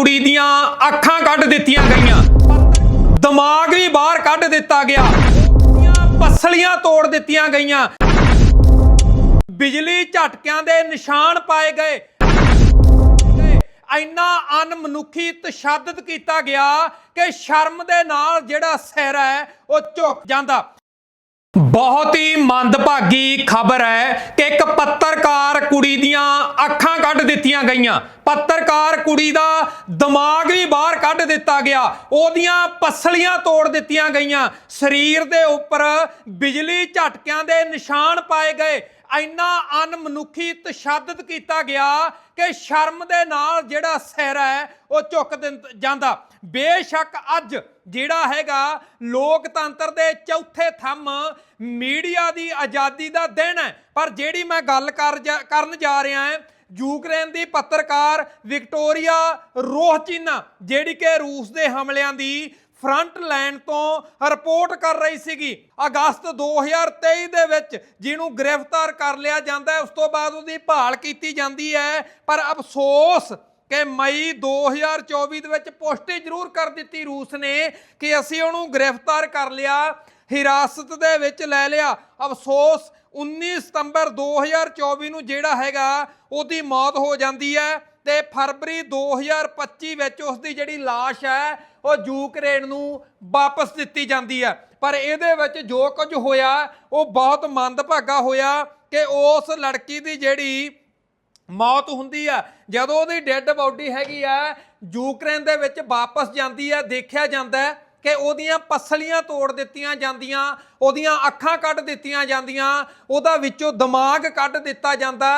ਕੁੜੀ ਦੀਆਂ ਅੱਖਾਂ ਕੱਢ ਦਿੱਤੀਆਂ ਗਈਆਂ। ਦਿਮਾਗ ਵੀ ਬਾਹਰ ਕੱਢ ਦਿੱਤਾ ਗਿਆ। ਪਸਲੀਆਂ ਤੋੜ ਦਿੱਤੀਆਂ ਗਈਆਂ। ਬਿਜਲੀ ਝਟਕਿਆਂ ਦੇ ਨਿਸ਼ਾਨ ਪਾਏ ਗਏ। ਇੰਨਾ ਅਨਮਨੁੱਖੀ ਤਸ਼ੱਦਦ ਕੀਤਾ ਗਿਆ ਕਿ ਸ਼ਰਮ ਦੇ ਨਾਲ ਜਿਹੜਾ ਸਿਰ ਹੈ, ਉਹ ਝੁਕ ਜਾਂਦਾ। ਬਹੁਤ ਹੀ ਮੰਦਭਾਗੀ ਖਬਰ ਹੈ ਕਿ ਇੱਕ ਪੱਤਰਕਾਰ ਕੁੜੀ ਦੀਆਂ ਅੱਖਾਂ ਕੱਢ ਦਿੱਤੀਆਂ ਗਈਆਂ। ਪੱਤਰਕਾਰ ਕੁੜੀ ਦਾ ਦਿਮਾਗ ਵੀ ਬਾਹਰ ਕੱਢ ਦਿੱਤਾ ਗਿਆ। ਉਹਦੀਆਂ ਪਸਲੀਆਂ ਤੋੜ ਦਿੱਤੀਆਂ ਗਈਆਂ। ਸਰੀਰ ਦੇ ਉੱਪਰ ਬਿਜਲੀ ਝਟਕਿਆਂ ਦੇ ਨਿਸ਼ਾਨ ਪਾਏ ਗਏ। ਇੰਨਾ ਅਨਮਨੁੱਖੀ ਤਸ਼ੱਦਦ ਕੀਤਾ ਗਿਆ ਕਿ ਸ਼ਰਮ ਦੇ ਨਾਲ ਜਿਹੜਾ ਸਿਰ ਹੈ, ਉਹ ਝੁੱਕ ਦਿੰ- ਜਾਂਦਾ। ਬੇਸ਼ੱਕ ਅੱਜ ਜਿਹੜਾ ਹੈਗਾ ਲੋਕਤੰਤਰ ਦੇ ਚੌਥੇ ਥੰਮ ਮੀਡੀਆ ਦੀ ਆਜ਼ਾਦੀ ਦਾ ਦਿਨ ਹੈ। ਪਰ ਜਿਹੜੀ ਮੈਂ ਗੱਲ ਕਰ ਜਾ- ਕਰਨ ਜਾ ਰਿਹਾ ਹਾਂ, ਯੂਕਰੇਨ ਦੀ ਪੱਤਰਕਾਰ ਵਿਕਟੋਰੀਆ ਰੋਹਚੀਨਾ, ਜਿਹੜੀ ਕਿ ਰੂਸ ਦੇ ਹਮਲਿਆਂ ਦੀ ਫਰੰਟ ਲਾਈਨ ਤੋਂ ਰਿਪੋਰਟ ਕਰ ਰਹੀ ਸੀਗੀ, ਅਗਸਤ 2023 ਦੇ ਵਿੱਚ ਜਿਹਨੂੰ ਗ੍ਰਿਫਤਾਰ ਕਰ ਲਿਆ ਜਾਂਦਾ ਹੈ, ਉਸ ਤੋਂ ਬਾਅਦ ਉਹਦੀ ਭਾਲ ਕੀਤੀ ਜਾਂਦੀ ਹੈ। ਪਰ ਅਫਸੋਸ ਕਿ ਮਈ 2024 ਦੇ ਵਿੱਚ ਪੁਸ਼ਟੀ ਜ਼ਰੂਰ ਕਰ ਦਿੱਤੀ ਰੂਸ ਨੇ ਕਿ ਅਸੀਂ ਉਹਨੂੰ ਗ੍ਰਿਫਤਾਰ ਕਰ ਲਿਆ, ਹਿਰਾਸਤ ਦੇ ਵਿੱਚ ਲੈ ਲਿਆ। ਅਫਸੋਸ 19 ਸਤੰਬਰ 2024 ਨੂੰ ਜਿਹੜਾ ਹੈਗਾ, ਉਹਦੀ ਮੌਤ ਹੋ ਜਾਂਦੀ ਹੈ ਤੇ ਫਰਵਰੀ 2025 ਵਿੱਚ ਉਸ ਦੀ ਜਿਹੜੀ লাশ ਹੈ, ਉਹ ਯੂਕਰੇਨ ਨੂੰ ਵਾਪਸ ਦਿੱਤੀ ਜਾਂਦੀ ਹੈ। ਪਰ ਇਹਦੇ ਵਿੱਚ ਜੋ ਕੁਝ ਹੋਇਆ, ਉਹ ਬਹੁਤ ਮੰਦਭਾਗਾ ਹੋਇਆ ਕਿ ਉਸ ਲੜਕੀ ਦੀ ਜਿਹੜੀ ਮੌਤ ਹੁੰਦੀ ਹੈ ਜਦੋਂ ਉਹਦੀ ਡੈੱਡ ਬਾਡੀ ਹੈਗੀ ਆ, ਯੂਕਰੇਨ ਦੇ ਵਿੱਚ ਵਾਪਸ ਜਾਂਦੀ ਆ, ਦੇਖਿਆ ਜਾਂਦਾ ਹੈ ਕਿ ਉਹਦੀਆਂ ਪਸਲੀਆਂ ਤੋੜ ਦਿੱਤੀਆਂ ਜਾਂਦੀਆਂ, ਉਹਦੀਆਂ ਅੱਖਾਂ ਕੱਢ ਦਿੱਤੀਆਂ ਜਾਂਦੀਆਂ, ਉਹਦਾ ਵਿੱਚੋਂ ਦਿਮਾਗ ਕੱਢ ਦਿੱਤਾ ਜਾਂਦਾ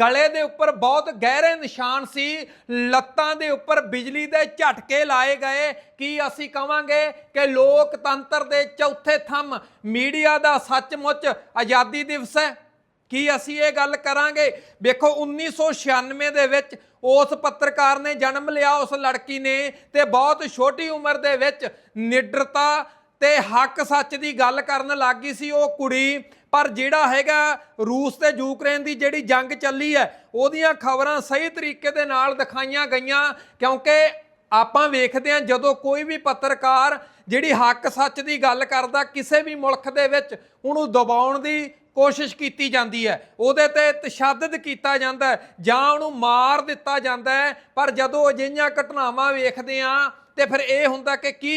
ਗਲੇ ਦੇ ਉੱਪਰ ਬਹੁਤ ਗਹਿਰੇ ਨਿਸ਼ਾਨ ਸੀ, ਲੱਤਾਂ ਦੇ ਉੱਪਰ ਬਿਜਲੀ ਦੇ ਝਟਕੇ ਲਾਏ ਗਏ। ਕੀ ਅਸੀਂ ਕਵਾਂਗੇ ਕਿ ਲੋਕਤੰਤਰ ਦੇ ਚੌਥੇ ਥੰਮ ਮੀਡੀਆ ਦਾ ਸੱਚਮੁੱਚ ਆਜ਼ਾਦੀ ਦਿਵਸ ਹੈ? ਕੀ ਅਸੀਂ ਇਹ ਗੱਲ ਕਰਾਂਗੇ? ਵੇਖੋ 1996 ਦੇ ਵਿੱਚ ਉਸ ਪੱਤਰਕਾਰ ਨੇ ਜਨਮ ਲਿਆ, ਉਸ ਲੜਕੀ ਨੇ ਤੇ ਬਹੁਤ ਛੋਟੀ ਉਮਰ ਦੇ ਵਿੱਚ ਨਿਡਰਤਾ ਤੇ ਹੱਕ ਸੱਚ ਦੀ ਗੱਲ ਕਰਨ ਲੱਗ ਗਈ ਸੀ ਉਹ ਕੁੜੀ। ਪਰ ਜਿਹੜਾ ਹੈਗਾ ਰੂਸ ਤੇ ਯੂਕਰੇਨ ਦੀ ਜਿਹੜੀ ਜੰਗ ਚੱਲੀ ਹੈ, ਉਹਦੀਆਂ ਖਬਰਾਂ ਸਹੀ ਤਰੀਕੇ ਦੇ ਨਾਲ ਦਿਖਾਈਆਂ ਗਈਆਂ, ਕਿਉਂਕਿ ਆਪਾਂ ਵੇਖਦੇ ਹਾਂ ਜਦੋਂ ਕੋਈ ਵੀ ਪੱਤਰਕਾਰ ਜਿਹੜੀ ਹੱਕ ਸੱਚ ਦੀ ਗੱਲ ਕਰਦਾ, ਕਿਸੇ ਵੀ ਮੁਲਕ ਦੇ ਵਿੱਚ ਉਹਨੂੰ ਦਬਾਉਣ ਦੀ ਕੋਸ਼ਿਸ਼ ਕੀਤੀ ਜਾਂਦੀ ਹੈ। ਉਹਦੇ ਤੇ ਤਸ਼ੱਦਦ ਕੀਤਾ ਜਾਂਦਾ ਹੈ ਜਾਂ ਉਹਨੂੰ ਮਾਰ ਦਿੱਤਾ ਜਾਂਦਾ ਹੈ। ਪਰ ਜਦੋਂ ਅਜਿਹੀਆਂ ਘਟਨਾਵਾਂ ਵੇਖਦੇ ਆ ਤੇ ਫਿਰ ਇਹ ਹੁੰਦਾ ਕਿ ਕੀ?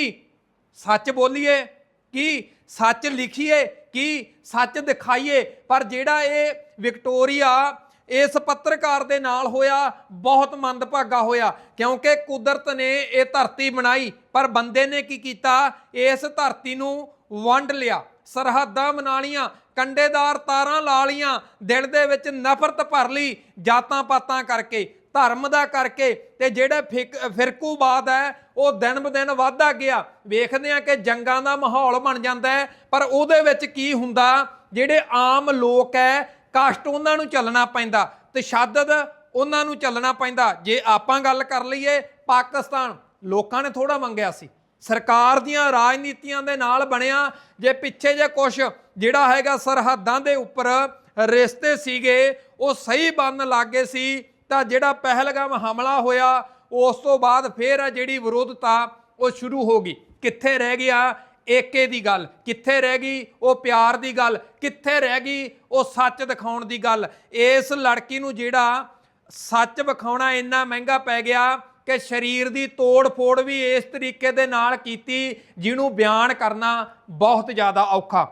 ਸੱਚ ਬੋਲੀਏ? ਕੀ ਸੱਚ ਲਿਖੀਏ? ਕੀ ਸੱਚ ਦਿਖਾਈਏ? ਪਰ ਜਿਹੜਾ ਇਹ ਵਿਕਟੋਰੀਆ ਇਸ ਪੱਤਰਕਾਰ ਦੇ ਨਾਲ ਹੋਇਆ, ਬਹੁਤ ਮੰਦਭਾਗਾ ਹੋਇਆ। ਕਿਉਂਕਿ ਕੁਦਰਤ ਨੇ ਇਹ ਧਰਤੀ ਬਣਾਈ, ਪਰ ਬੰਦੇ ਨੇ ਕੀ ਕੀਤਾ? ਇਸ ਧਰਤੀ ਨੂੰ ਵੰਡ ਲਿਆ। ਸਰਹੱਦਾਂ ਬਣਾ ਲੀਆਂ ਕੰਡੇਦਾਰ ਤਾਰਾਂ ਲਾ ਲੀਆਂ ਦਿਲ ਦੇ ਵਿੱਚ ਨਫ਼ਰਤ ਭਰ ਲਈ, ਜਾਤਾਂ ਪਾਤਾਂ ਕਰਕੇ, ਧਰਮ ਦਾ ਕਰਕੇ ਤੇ ਜਿਹੜਾ ਫਿਕ- ਫਿਰਕੂਵਾਦ ਹੈ, ਉਹ ਦਿਨ ਬ ਦਿਨ ਵੱਧਦਾ ਗਿਆ। ਵੇਖਦੇ ਆ ਕਿ ਜੰਗਾਂ ਦਾ ਮਾਹੌਲ ਬਣ ਜਾਂਦਾ ਹੈ, ਪਰ ਉਹਦੇ ਵਿੱਚ ਕੀ ਹੁੰਦਾ? ਜਿਹੜੇ ਆਮ ਲੋਕ ਹੈ, ਕਸ਼ਟ ਉਹਨਾਂ ਨੂੰ ਚੱਲਣਾ ਪੈਂਦਾ, ਤਸ਼ੱਦਦ ਉਹਨਾਂ ਨੂੰ ਚੱਲਣਾ ਪੈਂਦਾ। ਜੇ ਆਪਾਂ ਗੱਲ ਕਰ ਲਈਏ ਪਾਕਿਸਤਾਨ, ਲੋਕਾਂ ਨੇ ਥੋੜਾ ਮੰਗਿਆ ਸੀ। ਸਰਕਾਰ ਦੀਆਂ ਰਾਜਨੀਤੀਆਂ ਦੇ ਨਾਲ ਬਣਿਆ, ਜੇ ਪਿੱਛੇ ਜੇ ਕੁਛ ਜਿਹੜਾ ਹੈਗਾ ਸਰਹੱਦਾਂ ਦੇ ਉੱਪਰ ਰਿਸ਼ਤੇ ਸੀਗੇ, ਉਹ ਸਹੀ ਬਣਨ ਲੱਗੇ ਸੀ, ਤਾਂ ਜਿਹੜਾ ਪਹਿਲਗਾਮ ਹਮਲਾ ਹੋਇਆ, ਉਸ ਤੋਂ ਬਾਅਦ ਫੇਰ ਆ ਜਿਹੜੀ ਵਿਰੋਧਤਾ, ਉਹ ਸ਼ੁਰੂ ਹੋ ਗਈ। ਕਿੱਥੇ ਰਹਿ ਗਿਆ? ਏਕੇ ਦੀ ਗੱਲ। ਕਿੱਥੇ ਰਹਿ ਗਈ? ਉਹ ਪਿਆਰ ਦੀ ਗੱਲ। ਕਿੱਥੇ ਰਹਿ ਗਈ? ਉਹ ਸੱਚ ਦਿਖਾਉਣ ਦੀ ਗੱਲ। ਇਸ ਲੜਕੀ ਨੂੰ ਜਿਹੜਾ ਸੱਚ ਵਿਖਾਉਣਾ ਇੰਨਾ ਮਹਿੰਗਾ ਪੈ ਗਿਆ ਕਿ ਸਰੀਰ ਦੀ ਤੋੜ ਫੋੜ ਵੀ ਇਸ ਤਰੀਕੇ ਦੇ ਨਾਲ ਕੀਤੀ ਜਿਹਨੂੰ ਬਿਆਨ ਕਰਨਾ ਬਹੁਤ ਜ਼ਿਆਦਾ ਔਖਾ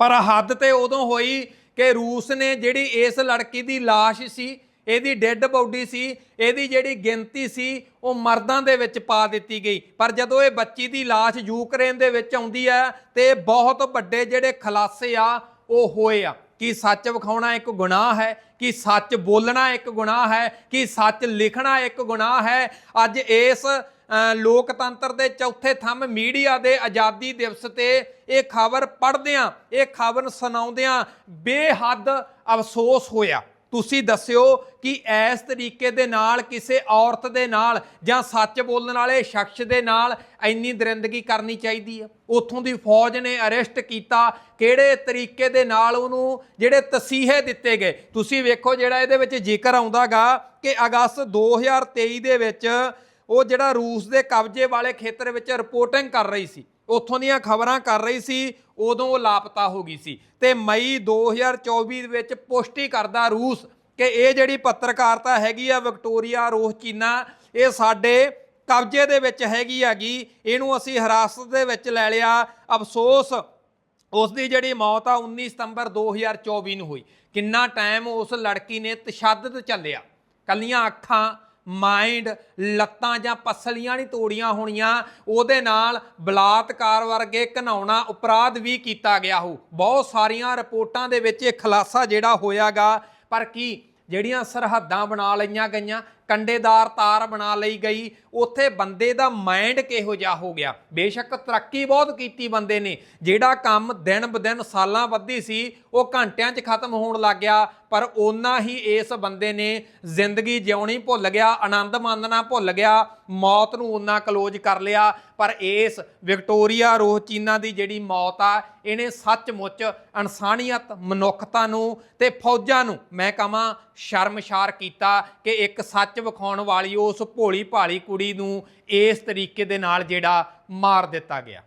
ਪਰ ਹੱਦ ਤੇ ਉਦੋਂ ਹੋਈ ਕਿ ਰੂਸ ਨੇ ਜਿਹੜੀ ਇਸ ਲੜਕੀ ਦੀ লাশ ਸੀ ਇਹਦੀ ਡੈੱਡ ਬਾਡੀ ਸੀ ਇਹਦੀ ਜਿਹੜੀ ਗਿਣਤੀ ਸੀ ਉਹ ਮਰਦਾਂ ਦੇ ਵਿੱਚ ਪਾ ਦਿੱਤੀ ਗਈ ਪਰ ਜਦੋਂ ਇਹ ਬੱਚੀ ਦੀ লাশ ਯੂਕਰੇਨ ਦੇ ਵਿੱਚ ਆਉਂਦੀ ਹੈ ਤੇ ਬਹੁਤ ਵੱਡੇ ਜਿਹੜੇ ਖਲਾਸੇ ਆ ਉਹ ਹੋਏ ਆ ਕਿ ਸੱਚ ਵਿਖਾਉਣਾ ਇੱਕ ਗੁਨਾਹ ਹੈ? ਕਿ ਸੱਚ ਬੋਲਣਾ ਇੱਕ ਗੁਨਾਹ ਹੈ? ਕਿ ਸੱਚ ਲਿਖਣਾ ਇੱਕ ਗੁਨਾਹ ਹੈ? ਅੱਜ ਇਸ ਲੋਕਤੰਤਰ ਦੇ ਚੌਥੇ ਥੰਮ ਮੀਡੀਆ ਦੇ ਆਜ਼ਾਦੀ ਦਿਵਸ ਤੇ ਇਹ ਖਬਰ ਪੜ੍ਹਦਿਆਂ, ਇਹ ਖਬਰ ਸੁਣਾਉਂਦਿਆਂ ਬੇਹੱਦ ਅਫਸੋਸ ਹੋਇਆ। ਤੁਸੀਂ ਦੱਸਿਓ ਕਿ ਇਸ ਤਰੀਕੇ ਦੇ ਨਾਲ, ਕਿਸੇ ਔਰਤ ਦੇ ਨਾਲ ਜਾਂ ਸੱਚ ਬੋਲਣ ਵਾਲੇ ਸ਼ਖਸ ਦੇ ਨਾਲ ਇੰਨੀ ਦਰਿੰਦਗੀ ਕਰਨੀ ਚਾਹੀਦੀ ਆ? ਉੱਥੋਂ ਦੀ ਫੌਜ ਨੇ ਅਰੈਸਟ ਕੀਤਾ। ਕਿਹੜੇ ਤਰੀਕੇ ਦੇ ਨਾਲ ਉਹਨੂੰ ਜਿਹੜੇ ਤਸੀਹੇ ਦਿੱਤੇ ਗਏ? ਤੁਸੀਂ ਵੇਖੋ ਜਿਹੜਾ ਇਹਦੇ ਵਿੱਚ ਜ਼ਿਕਰ ਆਉਂਦਾਗਾ ਕਿ ਅਗਸਤ 2023 ਦੇ ਵਿੱਚ ਉਹ ਜਿਹੜਾ ਰੂਸ ਦੇ ਕਬਜ਼ੇ ਵਾਲੇ ਖੇਤਰ ਵਿੱਚ ਰਿਪੋਰਟਿੰਗ ਕਰ ਰਹੀ ਸੀ। ਉੱਥੋਂ ਦੀਆਂ ਖਬਰਾਂ ਕਰ ਰਹੀ ਸੀ ਉਦੋਂ ਉਹ ਲਾਪਤਾ ਹੋ ਗਈ ਸੀ ਤੇ ਮਈ 2024 ਦੇ ਵਿੱਚ ਪੁਸ਼ਟੀ ਕਰਦਾ ਰੂਸ ਕਿ ਇਹ ਜਿਹੜੀ ਪੱਤਰਕਾਰਤਾ ਹੈਗੀ ਆ ਵਿਕਟੋਰੀਆ ਰੋਹਚੀਨਾ ਇਹ ਸਾਡੇ ਕਬਜ਼ੇ ਦੇ ਵਿੱਚ ਹੈਗੀ ਹੈਗੀ, ਇਹਨੂੰ ਅਸੀਂ ਹਿਰਾਸਤ ਦੇ ਵਿੱਚ ਲੈ ਲਿਆ। ਅਫਸੋਸ ਉਸ ਦੀ ਜਿਹੜੀ ਮੌਤ ਆ 19 ਸਤੰਬਰ 2024 ਨੂੰ ਹੋਈ। ਕਿੰਨਾ ਟਾਈਮ ਉਸ ਲੜਕੀ ਨੇ ਤਸ਼ੱਦਦ ਚੱਲਿਆ। ਕੱਲੀਆਂ ਅੱਖਾਂ ਮਾਈਂਡ ਲੱਤਾਂ ਜਾਂ ਪਸਲੀਆਂ ਨਹੀਂ ਤੋੜੀਆਂ ਹੋਣੀਆਂ, ਉਹਦੇ ਨਾਲ ਬਲਾਤਕਾਰ ਵਰਗੇ ਘਨਾਉਣਾ ਅਪਰਾਧ ਵੀ ਕੀਤਾ ਗਿਆ ਹੋ। ਬਹੁਤ ਸਾਰੀਆਂ ਰਿਪੋਰਟਾਂ ਦੇ ਵਿੱਚ ਇਹ ਖੁਲਾਸਾ ਜਿਹੜਾ ਹੋਇਆਗਾ, ਪਰ ਕੀ ਜਿਹੜੀਆਂ ਸਰਹੱਦਾਂ ਬਣਾ ਲਈਆਂ ਗਈਆਂ ਕੰਡੇਦਾਰ ਤਾਰ ਬਣਾ ਲਈ ਗਈ। ਉੱਥੇ ਬੰਦੇ ਦਾ ਮਾਈਂਡ ਕਿਹੋ ਜਿਹਾ ਹੋ ਗਿਆ? ਬੇਸ਼ੱਕ ਤਰੱਕੀ ਬਹੁਤ ਕੀਤੀ ਬੰਦੇ ਨੇ। ਜਿਹੜਾ ਕੰਮ ਦਿਨ ਬਦਿਨ ਸਾਲਾਂ ਵੱਧੀ ਸੀ, ਉਹ ਘੰਟਿਆਂ 'ਚ ਖਤਮ ਹੋਣ ਲੱਗ ਗਿਆ। ਪਰ ਓਨਾ ਹੀ ਇਸ ਬੰਦੇ ਨੇ ਜ਼ਿੰਦਗੀ ਜਿਉਣੀ ਭੁੱਲ ਗਿਆ, ਆਨੰਦ ਮਾਣਨਾ ਭੁੱਲ ਗਿਆ, ਮੌਤ ਨੂੰ ਓਨਾ ਕਲੋਜ਼ ਕਰ ਲਿਆ। ਪਰ ਇਸ ਵਿਕਟੋਰੀਆ ਰੋਹਚੀਨਾ ਦੀ ਜਿਹੜੀ ਮੌਤ ਆ, ਇਹਨੇ ਸੱਚਮੁੱਚ ਇਨਸਾਨੀਅਤ, ਮਨੁੱਖਤਾ ਨੂੰ ਤੇ ਫੌਜਾਂ ਨੂੰ, ਮੈਂ ਕਹਾਂ, ਸ਼ਰਮਸ਼ਾਰ ਕੀਤਾ ਕਿ ਇੱਕ ਸੱਚ ਸੱਚ ਵਿਖਾਉਣ ਵਾਲੀ ਉਸ ਭੋਲੀ ਭਾਲੀ ਕੁੜੀ ਨੂੰ ਇਸ ਤਰੀਕੇ ਦੇ ਨਾਲ ਜਿਹੜਾ ਮਾਰ ਦਿੱਤਾ ਗਿਆ।